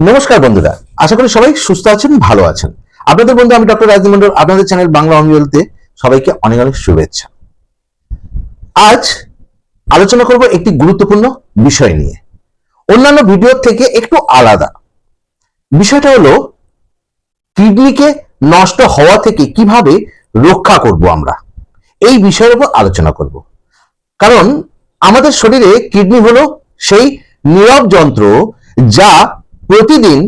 নমস্কার বন্ধুরা, আশা করি সবাই সুস্থ আছেন, ভালো আছেন। আপনাদের বন্ধু, আমি ডক্টর রাজদীপ মন্ডল আপনাদের চ্যানেল বাংলা অমিলতে সবাইকে অনেক অনেক শুভেচ্ছা। আজ আলোচনা করব একটি গুরুত্বপূর্ণ বিষয় নিয়ে। অন্যান্য ভিডিও থেকে একটু আলাদা। বিষয়টা হলো, কিডনিকে নষ্ট হওয়া থেকে কীভাবে রক্ষা করব আমরা? এই বিষয়ের উপর আলোচনা করব। কারণ আমাদের শরীরে কিডনি হলো সেই নীরব যন্ত্র যা প্রতিদিন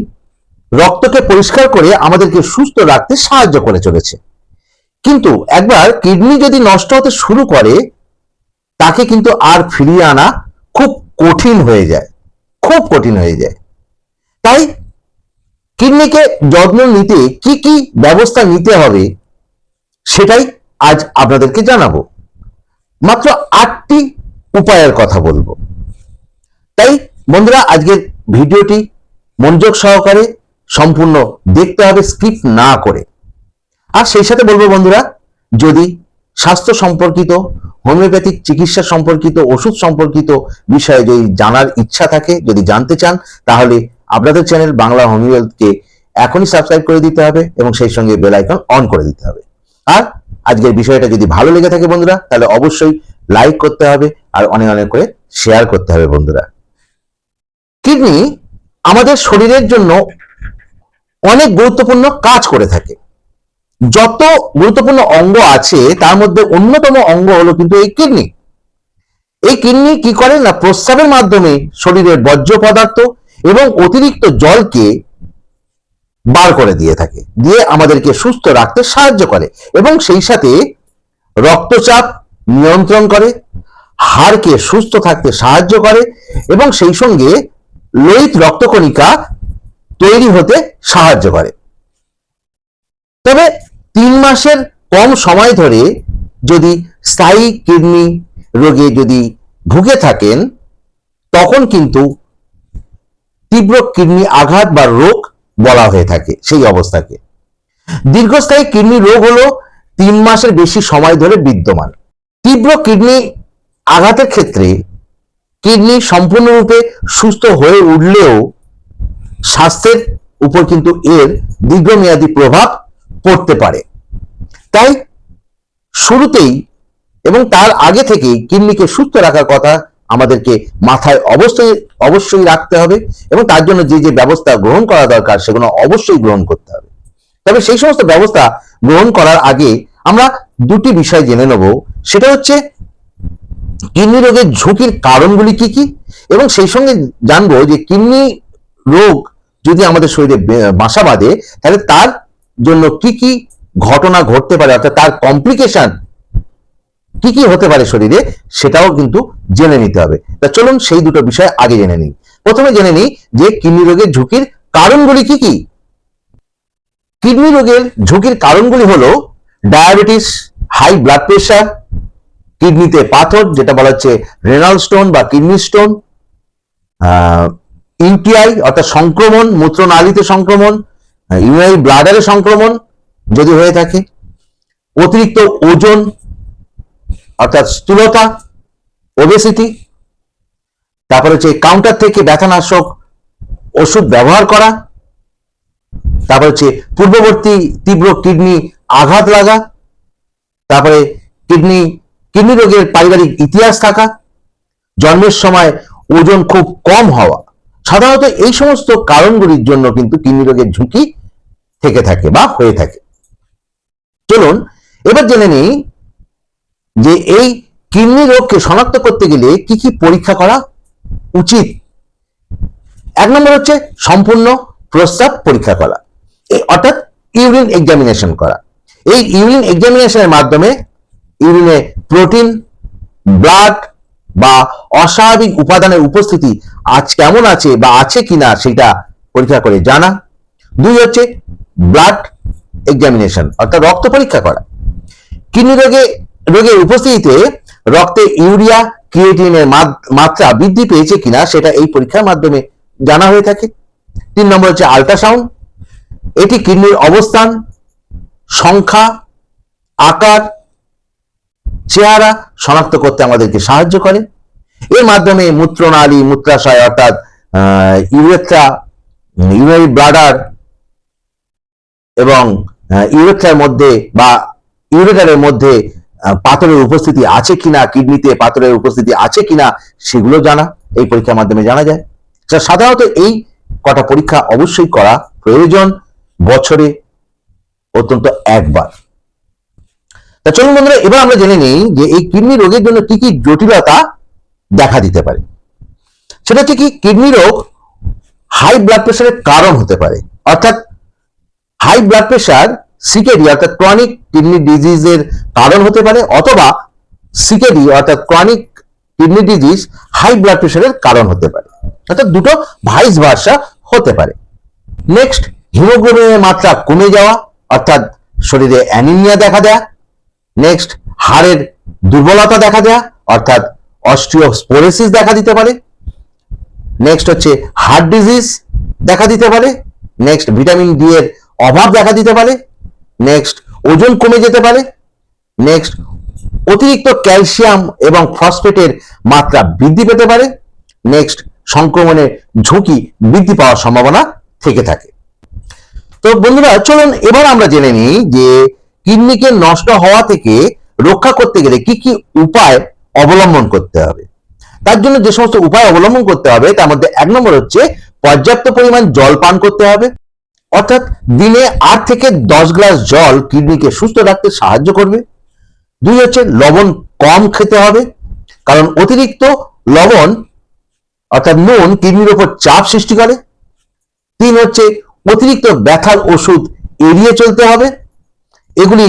রক্তকে পরিষ্কার করে আমাদেরকে সুস্থ রাখতে সাহায্য করে চলেছে। কিন্তু একবার কিডনি যদি নষ্ট হতে শুরু করে, তাকে কিন্তু আর ফিরিয়ে আনা খুব কঠিন হয়ে যায়। খুব কঠিন হয়ে যায়। তাই কিডনিকে যত্ন নিতে কি কি ব্যবস্থা নিতে হবে, সেটাই আজ আপনাদেরকে জানাব। মাত্র আটটি উপায়ের কথা বলব। তাই বন্ধুরা, আজকের ভিডিওটি মনোযোগ সহকারে সম্পূর্ণ দেখতে হবে স্কিপ না করে। আর সেই সাথে বলব বন্ধুরা, যদি স্বাস্থ্য সম্পর্কিত, হোমিওপ্যাথিক চিকিৎসা সম্পর্কিত, ওষুধ সম্পর্কিত বিষয়ে যদি জানার ইচ্ছা থাকে, যদি জানতে চান, তাহলে আপনাদের চ্যানেল বাংলা হোমিওপ্যাথকে এখনই সাবস্ক্রাইব করে দিতে হবে এবং সেই সঙ্গে বেল আইকন অন করে দিতে হবে। আর আজকের বিষয়টা যদি ভালো লেগে থাকে বন্ধুরা, তাহলে অবশ্যই লাইক করতে হবে আর অনেক অনেক করে শেয়ার করতে হবে বন্ধুরা। কিডনি আমাদের শরীরের জন্য অনেক গুরুত্বপূর্ণ কাজ করে থাকে। যত গুরুত্বপূর্ণ অঙ্গ আছে, তার মধ্যে অন্যতম অঙ্গ হলো কিন্তু এই কিডনি। এই কিডনি কি করে না? প্রস্রাবের মাধ্যমে শরীরের বর্জ্য পদার্থ এবং অতিরিক্ত জলকে বার করে দিয়ে থাকে, দিয়ে আমাদেরকে সুস্থ রাখতে সাহায্য করে এবং সেই সাথে রক্তচাপ নিয়ন্ত্রণ করে, হাড়কে সুস্থ থাকতে সাহায্য করে এবং সেই সঙ্গে লোহিত রক্তকণিকা তৈরি হতে সাহায্য করে। তবে তিন মাসের কম সময় ধরে যদি স্থায়ী কিডনি রোগে যদি ভুগে থাকেন, তখন কিন্তু তীব্র কিডনি আঘাত বা রোগ বলা হয়ে থাকে সেই অবস্থাকে। দীর্ঘস্থায়ী কিডনি রোগ হলো তিন মাসের বেশি সময় ধরে বিদ্যমান। তীব্র কিডনি আঘাতের ক্ষেত্রে কিডনি সম্পূর্ণরূপে সুস্থ হয়ে উঠলেও স্বাস্থ্যের উপর কিন্তু এর দীর্ঘমেয়াদী প্রভাব পড়তে পারে। তাই শুরুতেই এবং তার আগে থেকেই কিডনিকে সুস্থ রাখার কথা আমাদেরকে মাথায় অবশ্যই অবশ্যই রাখতে হবে এবং তার জন্য যে যে ব্যবস্থা গ্রহণ করা দরকার সেগুলো অবশ্যই গ্রহণ করতে হবে। তবে সেই সমস্ত ব্যবস্থা গ্রহণ করার আগে আমরা দুটি বিষয় জেনে নেব। সেটা হচ্ছে কিডনি রোগের ঝুঁকির কারণগুলি কি কি? এবং সেই সঙ্গে জানব যে কিডনি রোগ যদি আমাদের শরীরে বাসা বাঁধে, তাহলে তার জন্য কি কি ঘটনা ঘটতে পারে, অর্থাৎ তার কমপ্লিকেশন কি কি হতে পারে শরীরে, সেটাও কিন্তু জেনে নিতে হবে। তা চলুন সেই দুটো বিষয় আগে জেনে নিই। প্রথমে জেনে নিই যে কিডনি রোগের ঝুঁকির কারণগুলি কি কি? কিডনি রোগের ঝুঁকির কারণগুলি হলো ডায়াবেটিস হাই ব্লাড প্রেশার কিডনিতে পাথর, যেটা বলা হচ্ছে রেনাল স্টোন বা কিডনি স্টোন ইউটিআই, অর্থাৎ সংক্রমণ, মূত্রনালীতে সংক্রমণ ইউনারি ব্লাডারে সংক্রমণ যদি হয়ে থাকে, অতিরিক্ত ওজন, অর্থাৎ স্থূলতা ওবেসিটি তারপরে হচ্ছে কাউন্টার থেকে ব্যথানাশক ওষুধ ব্যবহার করা, তারপরে হচ্ছে পূর্ববর্তী তীব্র কিডনি আঘাত লাগা, তারপরে কিডনি কিডনি রোগের পারিবারিক ইতিহাস থাকা, জন্মের সময় ওজন খুব কম হওয়া। সাধারণত এই সমস্ত কারণগুলির জন্য কিন্তু কিডনি রোগের ঝুঁকি থেকে থাকে বা হয়ে থাকে। চলুন, এবার জেনে নিই যে এই কিডনি রোগকে শনাক্ত করতে গেলে কি কি পরীক্ষা করা উচিত। এক নম্বর হচ্ছে সম্পূর্ণ প্রস্রাব পরীক্ষা করা অর্থাৎ ইউরিন এক্সামিনেশন করা। এই ইউরিন এক্সামিনেশনের মাধ্যমে ইউরিনে প্রোটিন, ব্লাড বা অস্বাভাবিক উপাদানের উপস্থিতি আজ কেমন আছে বা আছে কিনা সেটা পরীক্ষা করে জানা। দুই হচ্ছে ব্লাড এক্সামিনেশন, অর্থাৎ রক্ত পরীক্ষা করা। কিডনি রোগে, রোগের উপস্থিতিতে রক্তে ইউরিয়া, ক্রিয়েটিনের মাত- মাত্রা বৃদ্ধি পেয়েছে কিনা সেটা এই পরীক্ষার মাধ্যমে জানা হয়ে থাকে। তিন নম্বর হচ্ছে আল্ট্রাসাউন্ড। এটি কিডনির অবস্থান, সংখ্যা, আকার চেহারা শনাক্ত করতে আমাদেরকে সাহায্য করে। এর মাধ্যমে মূত্রনালী, মূত্রাশয় অর্থাৎ ইউরেথ্রা ইউনারি ব্লাডার এবং ইউরেথ্রার মধ্যে বা ইউরেটারের মধ্যে পাথরের উপস্থিতি আছে কিনা, কিডনিতে পাথরের উপস্থিতি আছে কিনা, সেগুলো জানা। এই পরীক্ষার মাধ্যমে জানা যায়। সাধারণত এই কটা পরীক্ষা অবশ্যই করা প্রয়োজন। বছরে অত্যন্ত একবার। তা চলুন বন্ধুরা, এবার আমরা জেনে নিই যে এই কিডনি রোগের জন্য কি কি জটিলতা দেখা দিতে পারে। সেটা হচ্ছে কি, কিডনি রোগ হাই ব্লাড প্রেশারের কারণ হতে পারে। অর্থাৎ হাই ব্লাড প্রেশার সিকেডি অর্থাৎ ক্রনিক কিডনি ডিজিজের কারণ হতে পারে, অথবা সিকেডি অর্থাৎ chronic kidney disease high blood প্রেশারের কারণ হতে পারে। অর্থাৎ দুটো ভাইস ভার্সা হতে পারে। নেক্সট হিমোগ্লোবিনের মাত্রা কমে যাওয়া, অর্থাৎ শরীরে অ্যানিমিয়া দেখা দেয়া নেক্সট হাড়ের দুর্বলতা দেখা দেয়া, অর্থাৎ অস্টিওস্পোরেসিস দেখা দিতে পারে। নেক্সট হচ্ছে হার্ট ডিজিজ দেখা দিতে পারে। নেক্সট ভিটামিন ডি এর অভাব দেখা দিতে পারে। নেক্সট ওজন কমে যেতে পারে। নেক্সট অতিরিক্ত ক্যালসিয়াম এবং ফসফেটের মাত্রা বৃদ্ধি পেতে পারে। নেক্সট সংক্রমণের ঝুঁকি বৃদ্ধি পাওয়ার সম্ভাবনা থেকে থাকে। তো বন্ধুরা, চলুন এবার আমরা জেনে নিই যে কিডনিকে নষ্ট হওয়া থেকে রক্ষা করতে গেলে কি কি উপায় অবলম্বন করতে হবে? তার জন্য যে সমস্ত উপায় অবলম্বন করতে হবে, তার মধ্যে এক নম্বর হচ্ছে পর্যাপ্ত পরিমাণ জল পান করতে হবে। অর্থাৎ দিনে আট থেকে দশ গ্লাস জল কিডনিকে সুস্থ রাখতে সাহায্য করবে। দুই হচ্ছে লবণ কম খেতে হবে, কারণ অতিরিক্ত লবণ, অর্থাৎ নুন, কিডনির উপর চাপ সৃষ্টি করে। তিন হচ্ছে অতিরিক্ত ব্যথার ওষুধ এড়িয়ে চলতে হবে। এগুলি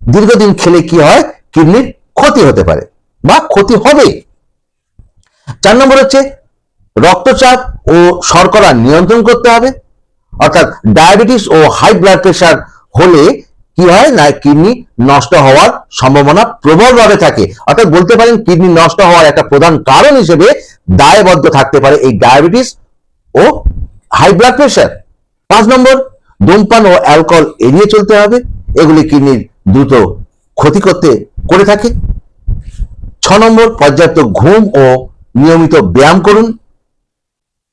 দীর্ঘদিন খেলে কি হয়? কিডনির ক্ষতি হতে পারে বা ক্ষতি হবে। চার নম্বর হচ্ছে রক্তচাপ ও শর্করা নিয়ন্ত্রণ করতে হবে। অর্থাৎ ডায়াবেটিস ও হাই ব্লাড প্রেশার হলে কি হয়? না, কিডনি নষ্ট হওয়ার সম্ভাবনা প্রবলভাবে থাকে। অর্থাৎ বলতে পারেন কিডনি নষ্ট হওয়ার একটা প্রধান কারণ হিসেবে দায়বদ্ধ থাকতে পারে এই ডায়াবেটিস ও হাই ব্লাড প্রেশার পাঁচ নম্বর, ধূমপান ও অ্যালকোহল এড়িয়ে চলতে হবে। এগুলি কিডনির দ্রুত ক্ষতি করতে করে থাকে? ছ নম্বর, পর্যাপ্ত ঘুম ও নিয়মিত ব্যায়াম করুন।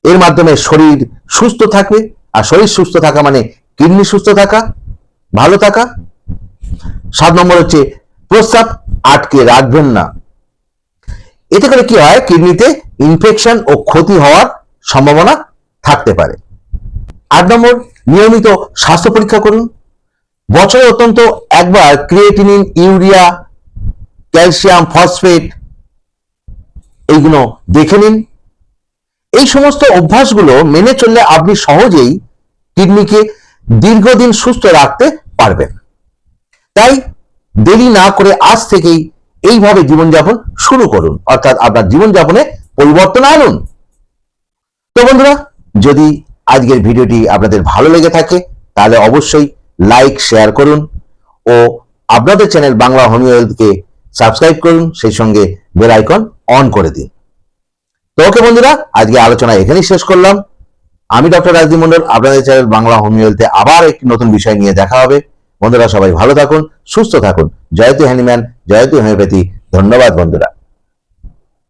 এর মাধ্যমে শরীর সুস্থ থাকবে। আর শরীর সুস্থ থাকা মানে কিডনি সুস্থ থাকা, ভালো থাকা। সাত নম্বর হচ্ছে প্রস্রাব, আটকে রাখবেন না। এতে করে কি হয়? কিডনিতে ইনফেকশন ও ক্ষতি হওয়ার সম্ভাবনা থাকতে পারে। আট নম্বর, নিয়মিত স্বাস্থ্য পরীক্ষা করুন। বছরে অত্যন্ত একবার ক্রিয়েটিনিন ইউরিয়া ক্যালসিয়াম ফসফেট এইগুলো দেখে নিন। এই সমস্ত অভ্যাসগুলো মেনে চললে আপনি সহজেই কিডনিকে দীর্ঘদিন সুস্থ রাখতে পারবেন। তাই দেরি না করে আজ থেকেই এইভাবে জীবনযাপন শুরু করুন। অর্থাৎ আপনার জীবনযাপনে পরিবর্তন আনুন। তো বন্ধুরা, যদি আজকের ভিডিওটি আপনাদের ভালো লেগে থাকে, তাহলে অবশ্যই লাইক শেয়ার করুন ও আপনাদের চ্যানেল বাংলা হোমিও হেলথকে সাবস্ক্রাইব করুন, সেই সঙ্গে বেল আইকন অন করে দিন। তো ওকে বন্ধুরা, আজকে আলোচনা এখানেই শেষ করলাম। আমি ডক্টর রাজদীপ মন্ডল আপনাদের চ্যানেল বাংলা হোমিও হেলথে আবার একটি নতুন বিষয় নিয়ে দেখা হবে। বন্ধুরা, সবাই ভালো থাকুন, সুস্থ থাকুন। জয়তু হ্যানিম্যান জয়তু হোমিওপ্যাথি ধন্যবাদ বন্ধুরা।